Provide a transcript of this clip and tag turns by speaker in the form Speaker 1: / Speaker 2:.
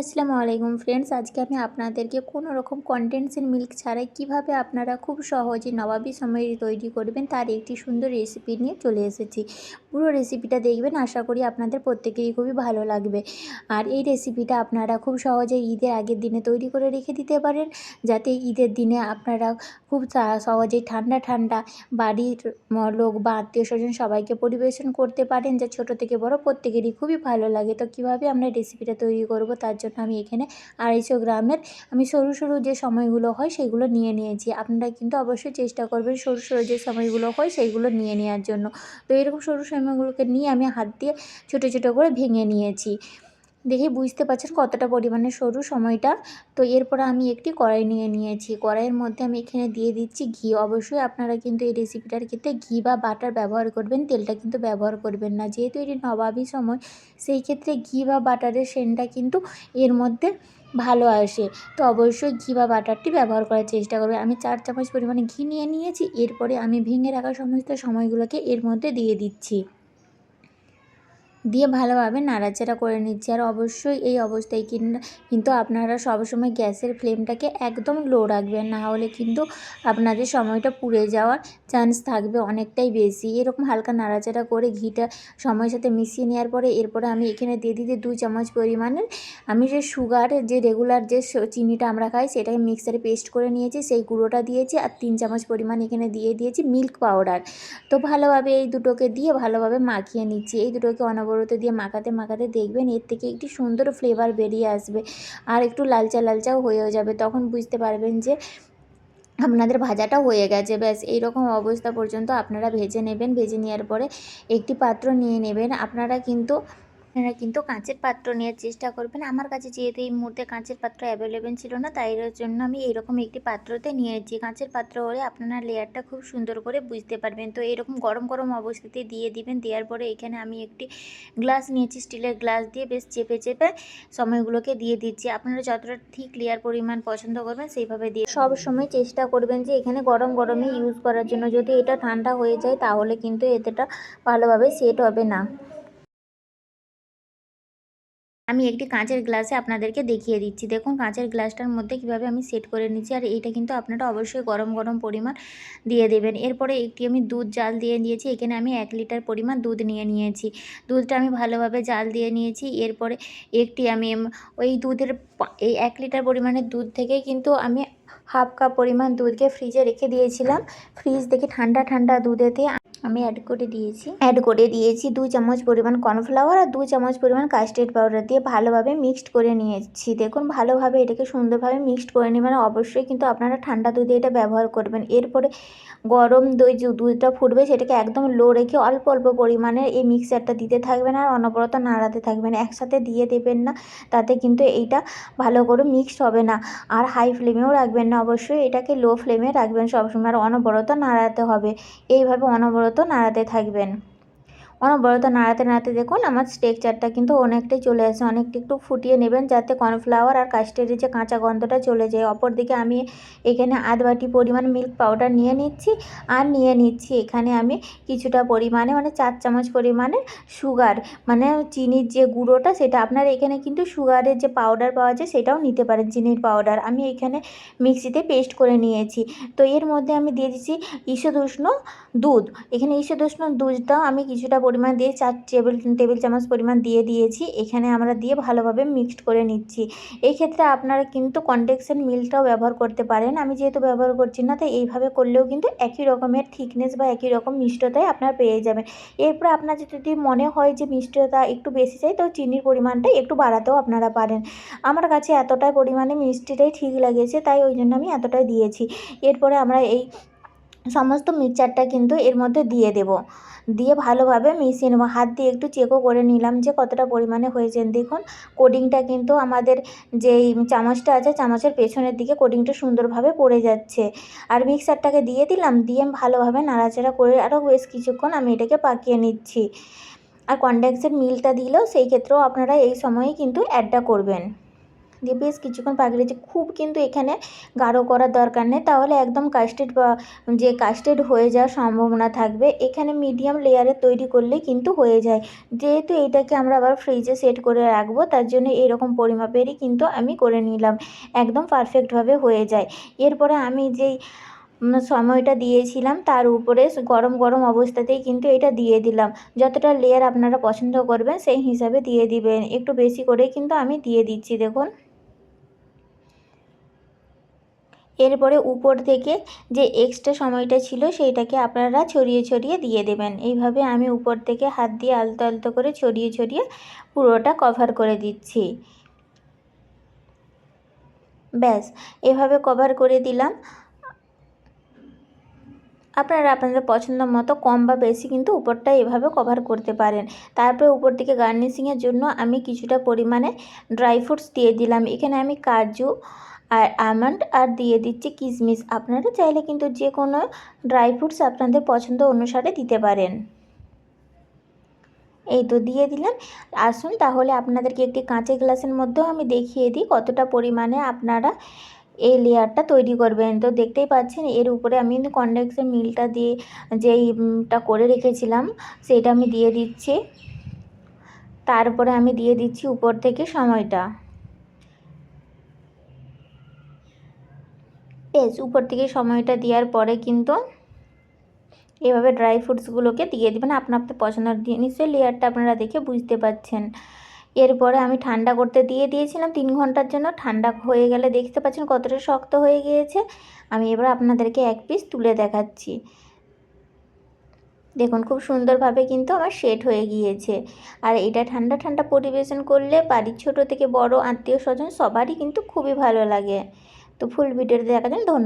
Speaker 1: আসসালামু আলাইকুম ফ্রেন্ডস আজকে আমি আপনাদেরকে কোনো রকম কন্ডেন্সের মিল্ক ছাড়াই কীভাবে আপনারা খুব সহজে নবাবী সময়ে তৈরি করবেন তার একটি সুন্দর রেসিপি নিয়ে চলে এসেছি। পুরো রেসিপিটা দেখবেন, আশা করি আপনাদের প্রত্যেকেরই খুবই ভালো লাগবে। আর এই রেসিপিটা আপনারা খুব সহজে ঈদের আগের দিনে তৈরি করে রেখে দিতে পারেন, যাতে ঈদের দিনে আপনারা খুব সহজেই ঠান্ডা ঠান্ডা বাড়ির লোক বা আত্মীয় স্বজন সবাইকে পরিবেশন করতে পারেন, যা ছোট থেকে বড় প্রত্যেকেরই খুবই ভালো লাগে। তো কীভাবে আমরা রেসিপিটা তৈরি করব তার জন্য আমি এখানে আড়াইশো গ্রামের আমি সরু সরু যে সময়গুলো হয় সেগুলো নিয়ে নিয়েছি। আপনারা কিন্তু অবশ্যই চেষ্টা করবেন সরু সরু যে সময়গুলো হয় সেইগুলো নিয়ে নেওয়ার জন্য। তো এরকম সরু সময়গুলোকে নিয়ে আমি হাত দিয়ে ছোটো ছোটো করে ভেঙে নিয়েছি। দেখে বুঝতে পারছেন কতটা পরিমাণে সরু সময়টা। তো এরপর আমি একটি কড়াই নিয়ে নিয়েছি। কড়াইয়ের মধ্যে আমি এখানে দিয়ে দিচ্ছি ঘি। অবশ্যই আপনারা কিন্তু এই রেসিপিটার ক্ষেত্রে ঘি বা বাটার ব্যবহার করবেন, তেলটা কিন্তু ব্যবহার করবেন না। যেহেতু এটি নবাবি সময়, সেই ক্ষেত্রে ঘি বা বাটারের সেনটা কিন্তু এর মধ্যে ভালো আসে। তো অবশ্যই ঘি বা বাটারটি ব্যবহার করার চেষ্টা করবে আমি চার চামচ পরিমাণে ঘি নিয়ে নিয়েছি। এরপরে আমি ভেঙে রাখা সমস্ত সময়গুলোকে এর মধ্যে দিয়ে দিচ্ছি। দিয়ে ভালোভাবে নাড়াচাড়া করে নিচ্ছি। আর অবশ্যই এই অবস্থায় কিন- কিন্তু আপনারা সবসময় গ্যাসের ফ্লেমটাকে একদম লো রাখবেন। না হলে কিন্তু আপনাদের সময়টা পুড়ে যাওয়ার চান্স থাকবে অনেকটাই বেশি। এরকম হালকা নাড়াচাড়া করে ঘিটা সময়ের সাথে মিশিয়ে নেওয়ার পরে এরপরে আমি এখানে দিয়ে দিতে দু চামচ পরিমাণের আমি যে সুগার, যে রেগুলার যে চিনিটা আমরা খাই সেটাকে মিক্সারে পেস্ট করে নিয়েছি, সেই গুঁড়োটা দিয়েছি আর তিন চামচ পরিমাণ এখানে দিয়ে দিয়েছি মিল্ক পাউডার। তো ভালোভাবে এই দুটোকে দিয়ে ভালোভাবে মাখিয়ে নিচ্ছি। এই দুটোকে অনবরত দিয়ে মাখাতে মাখাতে দেখবেন এর থেকে একটি সুন্দর ফ্লেভার বেরিয়ে আসবে। আর একটু লালচা লালচাও হয়েও যাবে। তখন বুঝতে পারবেন যে আপনাদের ভাজাটা হয়ে গেছে। ব্যাস, এইরকম অবস্থা পর্যন্ত আপনারা ভেজে নেবেন। ভেজে নেওয়ার পরে একটি পাত্র নিয়ে নেবেন। আপনারা কিন্তু আপনারা কিন্তু কাঁচের পাত্র নেওয়ার চেষ্টা করবেন। আমার কাছে যেহেতু এই মুহূর্তে কাঁচের পাত্র অ্যাভেলেবেল ছিল না, তাই জন্য আমি এইরকম একটি পাত্রতে নিয়েছি কাঁচের পাত্র হলে আপনারা লেয়ারটা খুব সুন্দর করে বুঝতে পারবেন। তো এরকম গরম গরম অবস্থাতে দিয়ে দিবেন। দেওয়ার পরে এখানে আমি একটি গ্লাস নিয়েছি, স্টিলের গ্লাস দিয়ে বেশ চেপে চেপে সময়গুলোকে দিয়ে দিচ্ছি। আপনারা যতটা ঠিক লেয়ার পরিমাণ পছন্দ করবেন সেইভাবে দিয়ে সব সময় চেষ্টা করবেন যে এখানে গরম গরমে ইউজ করার জন্য। যদি এটা ঠান্ডা হয়ে যায় তাহলে কিন্তু এতেটা ভালোভাবে সেট হবে না। আমি একটি কাঁচের গ্লাসে আপনাদেরকে দেখিয়ে দিচ্ছি। দেখুন, কাঁচের গ্লাসটার মধ্যে কীভাবে আমি সেট করে নিচ্ছি আর এইটা কিন্তু আপনারা অবশ্যই গরম গরম পরিমাণ দিয়ে দেবেন। এরপরে একটি আমি দুধ জাল দিয়ে দিয়েছি এখানে আমি এক লিটার পরিমাণ দুধ নিয়ে নিয়েছি। দুধটা আমি ভালোভাবে জাল দিয়ে নিয়েছি, এরপরে একটি আমি ওই দুধের এই এক লিটার পরিমাণের দুধ থেকে কিন্তু আমি হাফ কাপ পরিমাণ দুধকে ফ্রিজে রেখে দিয়েছিলাম। ফ্রিজ থেকে ঠান্ডা ঠান্ডা দুধেতে আমি অ্যাড করে দিয়েছি। অ্যাড করে দিয়েছি দু চামচ পরিমাণ কর্নফ্লাওয়ার আর দু চামচ পরিমাণ কাস্টার্ড পাউডার দিয়ে ভালোভাবে মিক্সড করে নিয়েছি। দেখুন, ভালোভাবে এটাকে সুন্দরভাবে মিক্সড করে নেবেন অবশ্যই কিন্তু আপনারা ঠান্ডা দুধে এটা ব্যবহার করবেন। এরপরে গরম দই দুধটা ফুটবে সেটাকে একদম লো রেখে অল্প অল্প পরিমাণে এই মিক্সারটা দিতে থাকবেন আর অনবরত নাড়াতে থাকবেন। একসাথে দিয়ে দেবেন না, তাতে কিন্তু এইটা ভালো করে মিক্সড হবে না। আর হাই ফ্লেমেও রাখবেন না। অবশ্যই এটাকে লো ফ্লেমে রাখবেন সবসময়। আর অনবরত নাড়াতে হবে। এইভাবে অনবরত নাড়াতে থাকবেন। অনবরত নাড়াতে নাড়াতে দেখুন আমার স্ট্রেকচারটা কিন্তু অনেকটাই চলে আসে। অনেকটা একটু ফুটিয়ে নেবেন যাতে কর্নফ্লাওয়ার আর কাস্টার্ডের যে কাঁচা গন্ধটা চলে যায়। অপরদিকে আমি এখানে আধ বাটি পরিমাণ মিল্ক পাউডার নিয়ে নিচ্ছি আর নিয়ে নিচ্ছি এখানে আমি কিছুটা পরিমাণে মানে চার চামচ পরিমাণে সুগার মানে চিনির যে গুঁড়োটা সেটা আপনার এখানে কিন্তু সুগারের যে পাউডার পাওয়া যায় সেটাও নিতে পারেন চিনির পাউডার আমি এখানে মিক্সিতে পেস্ট করে নিয়েছি। তো এর মধ্যে আমি দিয়ে দিচ্ছি ঈষদুষ্ণ দুধ। এখানে ঈষদুষ্ণ দুধটাও আমি কিছুটা পরিমাণ দিয়ে চার টেবিল টেবিল চামচ পরিমাণ দিয়ে দিয়েছি। এখানে আমরা দিয়ে ভালোভাবে মিক্সড করে নিচ্ছি। এই ক্ষেত্রে আপনারা কিন্তু কন্ডেকশন মিলটাও ব্যবহার করতে পারেন। আমি যেহেতু ব্যবহার করছি না, তাই এইভাবে করলেও কিন্তু একই রকমের থিকনেস বা একই রকম মিষ্টতাই আপনারা পেয়ে যাবেন। এরপর আপনার যদি মনে হয় যে মিষ্টতা একটু বেশি চাই, তো চিনির পরিমাণটা একটু বাড়াতেও আপনারা পারেন। আমার কাছে এতটাই পরিমাণে মিষ্টিটাই ঠিক লেগেছে, তাই ওই জন্য আমি এতটাই দিয়েছি। এরপরে আমরা এই সমস্ত মিক্সচারটা কিন্তু এর মধ্যে দিয়ে দেব। দিয়ে ভালোভাবে মিশিয়ে হাত দিয়ে একটু চেকও করে নিলাম যে কতটা পরিমাণে হয়েছে। দেখুন কোডিংটা কিন্তু আমাদের যেই চামচটা আছে, চামচের পেছনের দিকে কোডিংটা সুন্দরভাবে পড়ে যাচ্ছে। আর মিক্সারটাকে দিয়ে দিলাম, দিয়ে ভালোভাবে নাড়াচাড়া করে আরও বেশ কিছুক্ষণ আমি এটাকে পাকিয়ে নিচ্ছি। আর কনডেন্সের মিলটা দিলেও সেই ক্ষেত্রেও আপনারা এই সময়েই কিন্তু অ্যাডটা করবেন। দিয়ে বেশ কিছুক্ষণ পাকিয়ে রেখেছি খুব কিন্তু এখানে গাঢ় করার দরকার নেই। তাহলে একদম কাস্টেড যে কাস্টেড হয়ে যাওয়ার সম্ভাবনা থাকবে, এখানে মিডিয়াম লেয়ারে তৈরি করলে কিন্তু হয়ে যায়। যেহেতু এইটাকে আমরা আবার ফ্রিজে সেট করে রাখব, তার জন্য এরকম পরিমাপেরই কিন্তু আমি করে নিলাম। একদম পারফেক্টভাবে হয়ে যায়। এরপরে আমি যেই সময়টা দিয়েছিলাম, তার উপরে গরম গরম অবস্থাতেই কিন্তু এটা দিয়ে দিলাম। যতটা লেয়ার আপনারা পছন্দ করবেন, সেই হিসাবে দিয়ে দিবেন। একটু বেশি করে কিন্তু আমি দিয়ে দিচ্ছি, দেখুন। এরপরে উপর থেকে যে এক্সট্রা সময়টা ছিল সেইটাকে আপনারা ছড়িয়ে ছড়িয়ে দিয়ে দেবেন। এইভাবে আমি উপর থেকে হাত দিয়ে আলতো আলতো করে ছড়িয়ে ছড়িয়ে পুরোটা কভার করে দিচ্ছি। ব্যাস, এভাবে কভার করে দিলাম। আপনারা আপনাদের পছন্দ মতো কম বা বেশি কিন্তু উপরটা এভাবে কভার করতে পারেন। তারপরে উপর দিকে গার্নিশিংয়ের জন্য আমি কিছুটা পরিমাণে ড্রাই ফ্রুটস দিয়ে দিলাম। এখানে আমি কাজু আর আমন্ড আর দিয়ে দিচ্ছি কিশমিশ আপনারা চাইলে কিন্তু যে কোনো ড্রাই ফ্রুটস আপনাদের পছন্দ অনুসারে দিতে পারেন। এই তো দিয়ে দিলাম। আসুন তাহলে আপনাদেরকে একটি কাঁচের গ্লাসের মধ্যেও আমি দেখিয়ে দিই কতটা পরিমাণে আপনারা এই লেয়ারটা তৈরি করবেন। তো দেখতেই পাচ্ছেন, এর উপরে আমি কিন্তু কনডেন্সের মিলটা দিয়ে যেইটা করে রেখেছিলাম সেইটা আমি দিয়ে দিচ্ছি। তারপরে আমি দিয়ে দিচ্ছি উপর থেকে সময়টা। বেশ, উপর থেকে সময়টা দেওয়ার পরে কিন্তু এভাবে ড্রাই ফ্রুটসগুলোকে দিয়ে দেবেন। আপনার আপনার পছন্দের নিশ্চয়ই লেয়ারটা আপনারা দেখে বুঝতে পাচ্ছেন এরপরে আমি ঠান্ডা করতে দিয়ে দিয়েছিলাম। তিন ঘণ্টার জন্য ঠান্ডা হয়ে গেলে দেখতে পাচ্ছেন কতটা শক্ত হয়ে গিয়েছে। আমি এবার আপনাদেরকে এক পিস তুলে দেখাচ্ছি। দেখুন খুব সুন্দরভাবে কিন্তু আমার সেট হয়ে গিয়েছে। আর এটা ঠান্ডা ঠান্ডা পরিবেশন করলে বাড়ির ছোটো থেকে বড় আত্মীয় স্বজন সবারই কিন্তু খুবই ভালো লাগে। তো ফুল ভিডিওটা দেখার জন্য ধন্যবাদ।